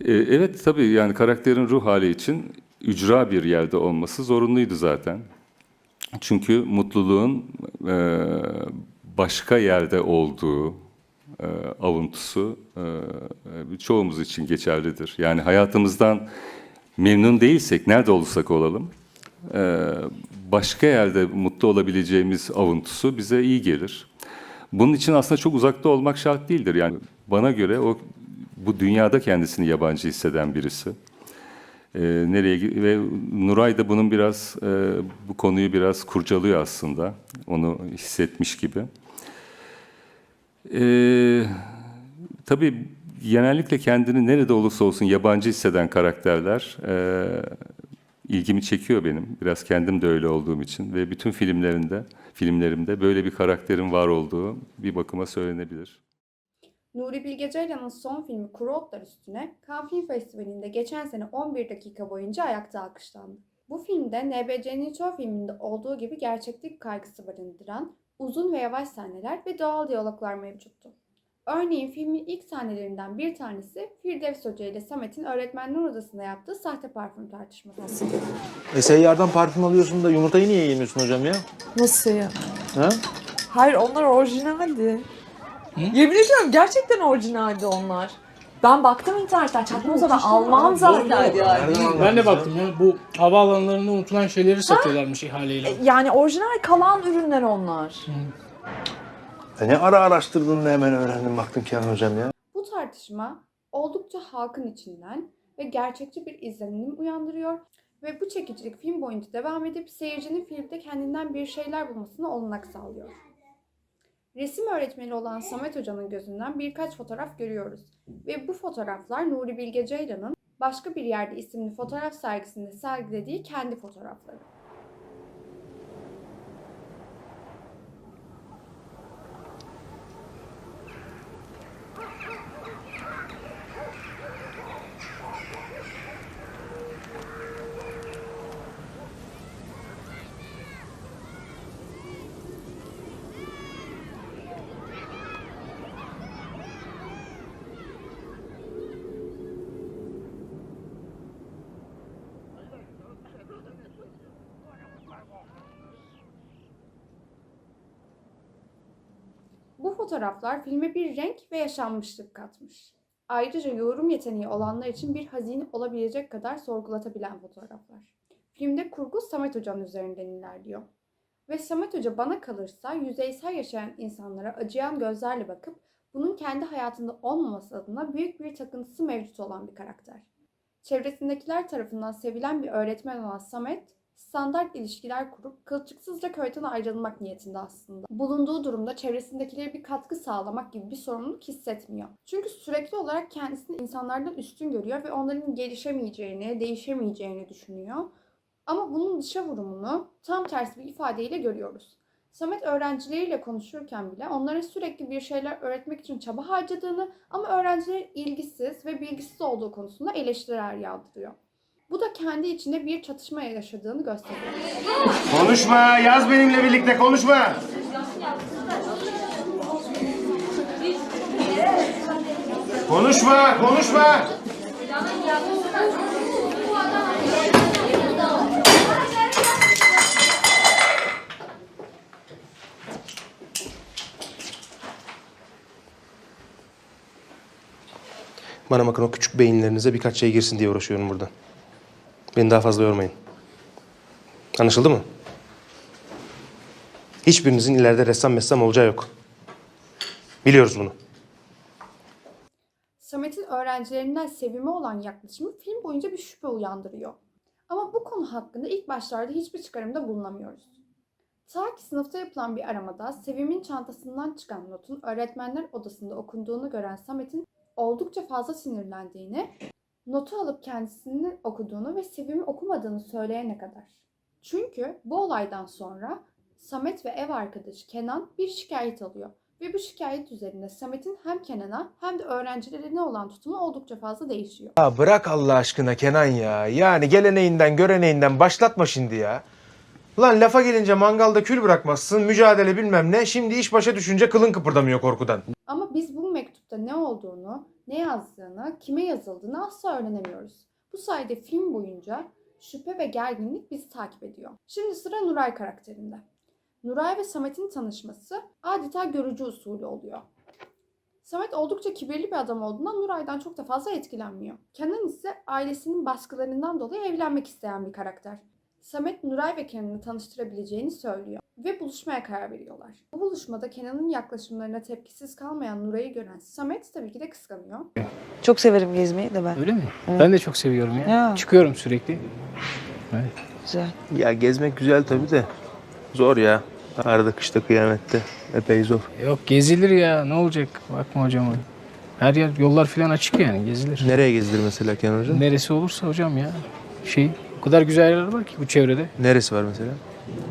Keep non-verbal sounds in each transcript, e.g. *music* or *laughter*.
E, evet tabii yani karakterin ruh hali için ücra bir yerde olması zorunluydu zaten. Çünkü mutluluğun e, başka yerde olduğu e, avuntusu e, çoğumuz için geçerlidir. Yani hayatımızdan memnun değilsek, nerede olursak olalım, e, başka yerde mutlu olabileceğimiz avuntusu bize iyi gelir. Bunun için aslında çok uzakta olmak şart değildir. Yani bana göre o bu dünyada kendisini yabancı hisseden birisi. Ee, nereye ve Nuray da bunun biraz e, bu konuyu biraz kurcalıyor aslında. Onu hissetmiş gibi. Ee, tabii genellikle kendini nerede olursa olsun yabancı hisseden karakterler e, ilgimi çekiyor benim. Biraz kendim de öyle olduğum için ve bütün filmlerinde, filmlerimde böyle bir karakterin var olduğu bir bakıma söylenebilir. Nuri Bilge Ceylan'ın son filmi Kuru Otlar Üstüne Cannes Film Festivali'nde geçen sene 11 dakika boyunca ayakta alkışlandı. Bu filmde NBC'nin çoğu filminde olduğu gibi gerçeklik kaygısı barındıran uzun ve yavaş sahneler ve doğal diyaloglar mevcuttu. Örneğin filmin ilk sahnelerinden bir tanesi Firdevs Hoca ile Samet'in öğretmenler odasında yaptığı sahte parfüm tartışması. E seyyardan parfüm alıyorsun da yumurtayı niye yemiyorsun hocam ya? Nasıl ya? Ha? Hayır onlar orijinaldi. Yemin ediyorum gerçekten orijinaldi onlar. Ben baktım internetten çakmamıza da Alman zaten yani. Ben de baktım ya bu havaalanlarında unutulan şeyleri satıyorlarmış ihaleyle. Yani orijinal kalan ürünler onlar. E ne ara araştırdın da hemen öğrendin baktın Kenan hocam ya. Bu tartışma oldukça halkın içinden ve gerçekçi bir izlenim uyandırıyor ve bu çekicilik film boyunca devam edip seyircinin filmde kendinden bir şeyler bulmasına olanak sağlıyor. Resim öğretmeni olan Samet Hoca'nın gözünden birkaç fotoğraf görüyoruz ve bu fotoğraflar Nuri Bilge Ceylan'ın Başka Bir Yerde isimli fotoğraf sergisinde sergilediği kendi fotoğrafları. Bu fotoğraflar filme bir renk ve yaşanmışlık katmış. Ayrıca yorum yeteneği olanlar için bir hazine olabilecek kadar sorgulatabilen fotoğraflar. Filmde kurgu Samet Hoca'nın üzerinden ilerliyor. Ve Samet Hoca bana kalırsa yüzeysel yaşayan insanlara acıyan gözlerle bakıp bunun kendi hayatında olmaması adına büyük bir takıntısı mevcut olan bir karakter. Çevresindekiler tarafından sevilen bir öğretmen olan Samet, standart ilişkiler kurup kılçıksızca köyden ayrılmak niyetinde aslında. Bulunduğu durumda çevresindekilere bir katkı sağlamak gibi bir sorumluluk hissetmiyor. Çünkü sürekli olarak kendisini insanlardan üstün görüyor ve onların gelişemeyeceğini, değişemeyeceğini düşünüyor. Ama bunun dışa vurumunu tam tersi bir ifadeyle görüyoruz. Samet öğrencileriyle konuşurken bile onlara sürekli bir şeyler öğretmek için çaba harcadığını ama öğrencilerin ilgisiz ve bilgisiz olduğu konusunda eleştiriler yağdırıyor. Bu da kendi içinde bir çatışma yaşadığını gösteriyor. Konuşma, yaz benimle birlikte konuşma. Konuşma, konuşma. Bana bakın o küçük beyinlerinize birkaç şey girsin diye uğraşıyorum burada. Beni daha fazla yormayın. Anlaşıldı mı? Hiçbirinizin ileride ressam messam olacağı yok. Biliyoruz bunu. Samet'in öğrencilerinden sevime olan yaklaşımı film boyunca bir şüphe uyandırıyor. Ama bu konu hakkında ilk başlarda hiçbir çıkarımda bulunamıyoruz. Ta ki sınıfta yapılan bir aramada Sevim'in çantasından çıkan notun öğretmenler odasında okunduğunu gören Samet'in oldukça fazla sinirlendiğini, notu alıp kendisinin okuduğunu ve Sevim'i okumadığını söyleyene kadar. Çünkü bu olaydan sonra Samet ve ev arkadaşı Kenan bir şikayet alıyor. Ve bu şikayet üzerine Samet'in hem Kenan'a hem de öğrencilerine olan tutumu oldukça fazla değişiyor. Ya bırak Allah aşkına Kenan ya. Yani geleneğinden göreneğinden başlatma şimdi ya. Lan lafa gelince mangalda kül bırakmazsın, mücadele bilmem ne. Şimdi iş başa düşünce kılın kıpırdamıyor korkudan. Ama biz bu mektupta ne olduğunu ne yazdığını, kime yazıldığını asla öğrenemiyoruz. Bu sayede film boyunca şüphe ve gerginlik bizi takip ediyor. Şimdi sıra Nuray karakterinde. Nuray ve Samet'in tanışması adeta görücü usulü oluyor. Samet oldukça kibirli bir adam olduğundan Nuray'dan çok da fazla etkilenmiyor. Kenan ise ailesinin baskılarından dolayı evlenmek isteyen bir karakter. Samet Nuray ve Kenan'ı tanıştırabileceğini söylüyor ve buluşmaya karar veriyorlar. Bu buluşmada Kenan'ın yaklaşımlarına tepkisiz kalmayan Nuray'ı gören Samet tabii ki de kıskanıyor. Çok severim gezmeyi de ben. Öyle mi? Ben de çok seviyorum ya. Ya. Çıkıyorum sürekli. Güzel. Ya gezmek güzel tabii de zor ya. Arada kışta kıyamette epey zor. Yok gezilir ya ne olacak? Bakma hocam. Her yer yollar falan açık yani gezilir. Nereye gezilir mesela Kenan Hoca? Neresi olursa hocam ya. Şey o kadar güzel yerler var ki bu çevrede. Neresi var mesela?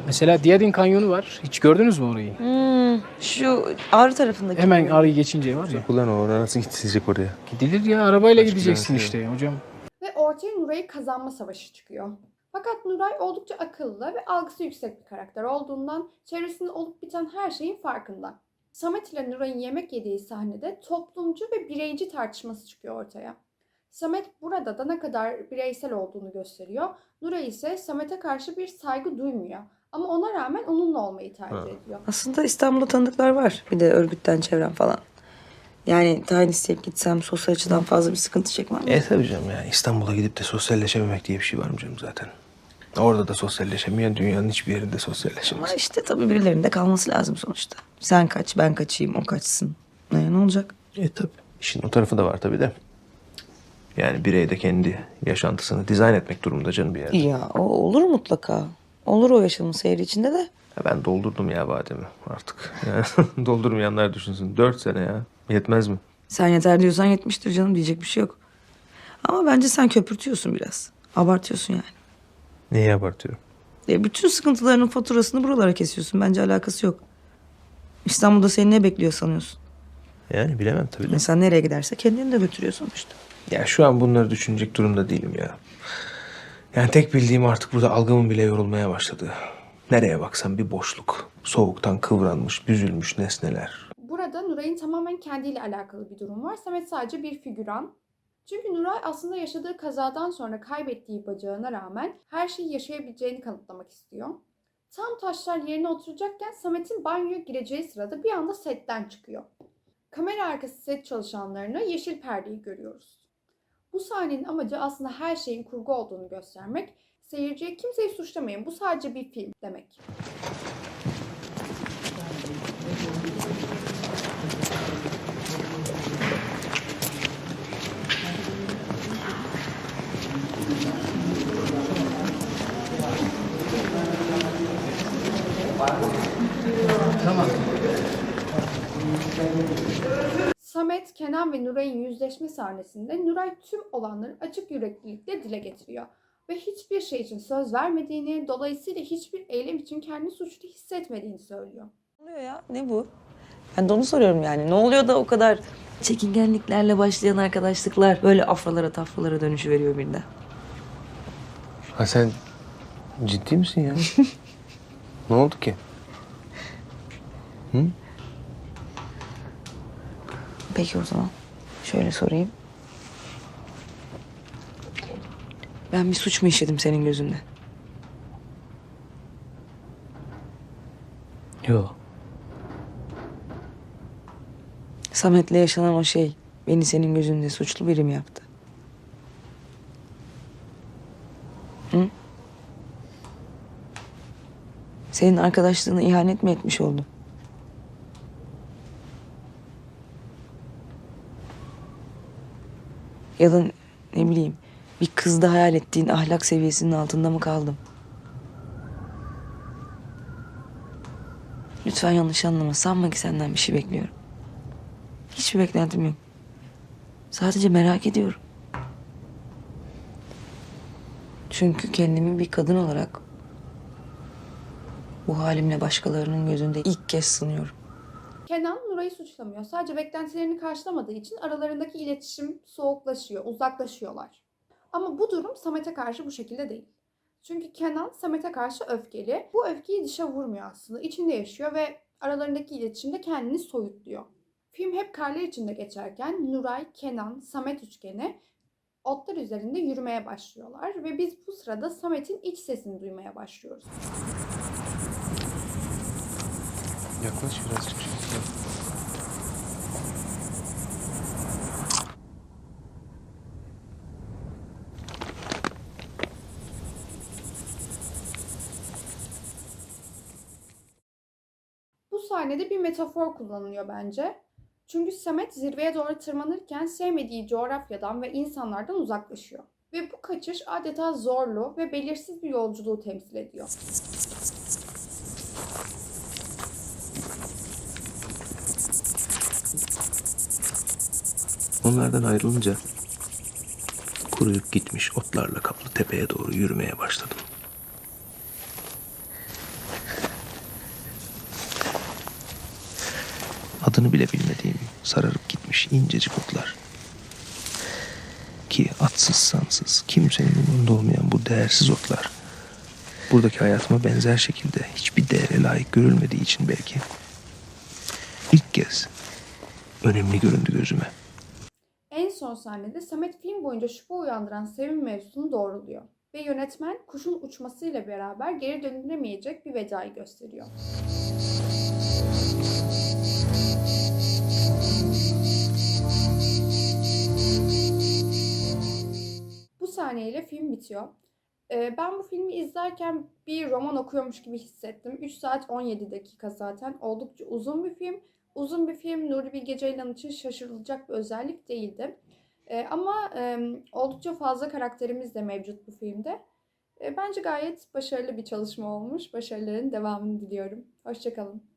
Mesela Diyadin Kanyonu var. Hiç gördünüz mü orayı? Hmm, şu Ağrı tarafındaki. Hemen arayı geçince var ya. Ulan o nasıl gidecek oraya? Gidilir ya arabayla Başka gideceksin neresi işte hocam. Ve ortaya Nuray'ı kazanma savaşı çıkıyor. Fakat Nuray oldukça akıllı ve algısı yüksek bir karakter olduğundan çevresinde olup biten her şeyin farkında. Samet ile Nuray'ın yemek yediği sahnede toplumcu ve bireyci tartışması çıkıyor ortaya. Samet burada da ne kadar bireysel olduğunu gösteriyor. Nuray ise Samet'e karşı bir saygı duymuyor. Ama ona rağmen onunla olmayı tercih Ha. ediyor. Aslında İstanbul'da tanıdıklar var. Bir de örgütten çevrem falan. Yani tayin isteyip gitsem sosyal açıdan fazla bir sıkıntı çekmem. E tabii canım yani İstanbul'a gidip de sosyalleşememek diye bir şey var mı canım zaten? Orada da sosyalleşemeyen dünyanın hiçbir yerinde Ama sosyalleşemez. işte tabii birilerinde kalması lazım sonuçta. Sen kaç, ben kaçayım, o kaçsın. Ne, ne olacak? E tabii. İşin o tarafı da var tabii de. Yani birey de kendi yaşantısını dizayn etmek durumunda canım bir yerde. Ya o olur mutlaka. Olur o yaşamın seyri içinde de. Ya ben doldurdum ya vademi artık. Yani *laughs* doldurmayanlar düşünsün. Dört sene ya. Yetmez mi? Sen yeter diyorsan yetmiştir canım diyecek bir şey yok. Ama bence sen köpürtüyorsun biraz. Abartıyorsun yani. Neyi abartıyorum? E, bütün sıkıntılarının faturasını buralara kesiyorsun. Bence alakası yok. İstanbul'da seni ne bekliyor sanıyorsun? Yani bilemem tabii de. İnsan nereye giderse kendini de götürüyor sonuçta. Ya şu an bunları düşünecek durumda değilim ya. Yani tek bildiğim artık burada algımın bile yorulmaya başladı. Nereye baksam bir boşluk. Soğuktan kıvranmış, büzülmüş nesneler. Burada Nuray'ın tamamen kendiyle alakalı bir durum var. Samet sadece bir figüran. Çünkü Nuray aslında yaşadığı kazadan sonra kaybettiği bacağına rağmen her şeyi yaşayabileceğini kanıtlamak istiyor. Tam taşlar yerine oturacakken Samet'in banyoya gireceği sırada bir anda setten çıkıyor. Kamera arkası set çalışanlarını yeşil perdeyi görüyoruz. Bu sahnenin amacı aslında her şeyin kurgu olduğunu göstermek, seyirciye kimseyi suçlamayın bu sadece bir film demek. Kenan ve Nuray'ın yüzleşme sahnesinde Nuray tüm olanları açık yüreklilikle dile getiriyor. Ve hiçbir şey için söz vermediğini, dolayısıyla hiçbir eylem için kendini suçlu hissetmediğini söylüyor. Ne oluyor ya? Ne bu? Ben de onu soruyorum yani. Ne oluyor da o kadar çekingenliklerle başlayan arkadaşlıklar böyle afralara tafralara dönüşü veriyor birden. Ha sen ciddi misin ya? *laughs* ne oldu ki? Peki o zaman şöyle sorayım. Ben bir suç mu işledim senin gözünde? Yok. Samet'le yaşanan o şey beni senin gözünde suçlu biri mi yaptı? Hı? Senin arkadaşlığına ihanet mi etmiş oldum? Ya da ne bileyim bir kızda hayal ettiğin ahlak seviyesinin altında mı kaldım? Lütfen yanlış anlama. Sanma ki senden bir şey bekliyorum. Hiçbir beklentim yok. Sadece merak ediyorum. Çünkü kendimi bir kadın olarak bu halimle başkalarının gözünde ilk kez sınıyorum. Kenan Nuray'ı suçlamıyor. Sadece beklentilerini karşılamadığı için aralarındaki iletişim soğuklaşıyor, uzaklaşıyorlar. Ama bu durum Samet'e karşı bu şekilde değil. Çünkü Kenan Samet'e karşı öfkeli. Bu öfkeyi dışa vurmuyor aslında. İçinde yaşıyor ve aralarındaki iletişimde kendini soyutluyor. Film hep karlar içinde geçerken Nuray, Kenan, Samet üçgeni otlar üzerinde yürümeye başlıyorlar ve biz bu sırada Samet'in iç sesini duymaya başlıyoruz. Yaklaş birazcık. Bu sahnede bir metafor kullanılıyor bence. Çünkü Samet zirveye doğru tırmanırken sevmediği coğrafyadan ve insanlardan uzaklaşıyor. Ve bu kaçış adeta zorlu ve belirsiz bir yolculuğu temsil ediyor. Onlardan ayrılınca kuruyup gitmiş otlarla kaplı tepeye doğru yürümeye başladım. Adını bile bilmediğim sararıp gitmiş incecik otlar. Ki atsız sansız, kimsenin umurunda olmayan bu değersiz otlar. Buradaki hayatıma benzer şekilde hiçbir değere layık görülmediği için belki ilk kez önemli göründü gözüme. En son sahnede Samet film boyunca şüphe uyandıran sevim mevzusunu doğruluyor. Ve yönetmen kuşun uçmasıyla beraber geri dönülemeyecek bir vedayı gösteriyor. Bitiyor. Ee, Ben bu filmi izlerken bir roman okuyormuş gibi hissettim. 3 saat 17 dakika zaten. Oldukça uzun bir film. Uzun bir film Nuri Bilge Ceylan için şaşırılacak bir özellik değildi. Ee, ama oldukça fazla karakterimiz de mevcut bu filmde. E, bence gayet başarılı bir çalışma olmuş. Başarıların devamını diliyorum. Hoşçakalın.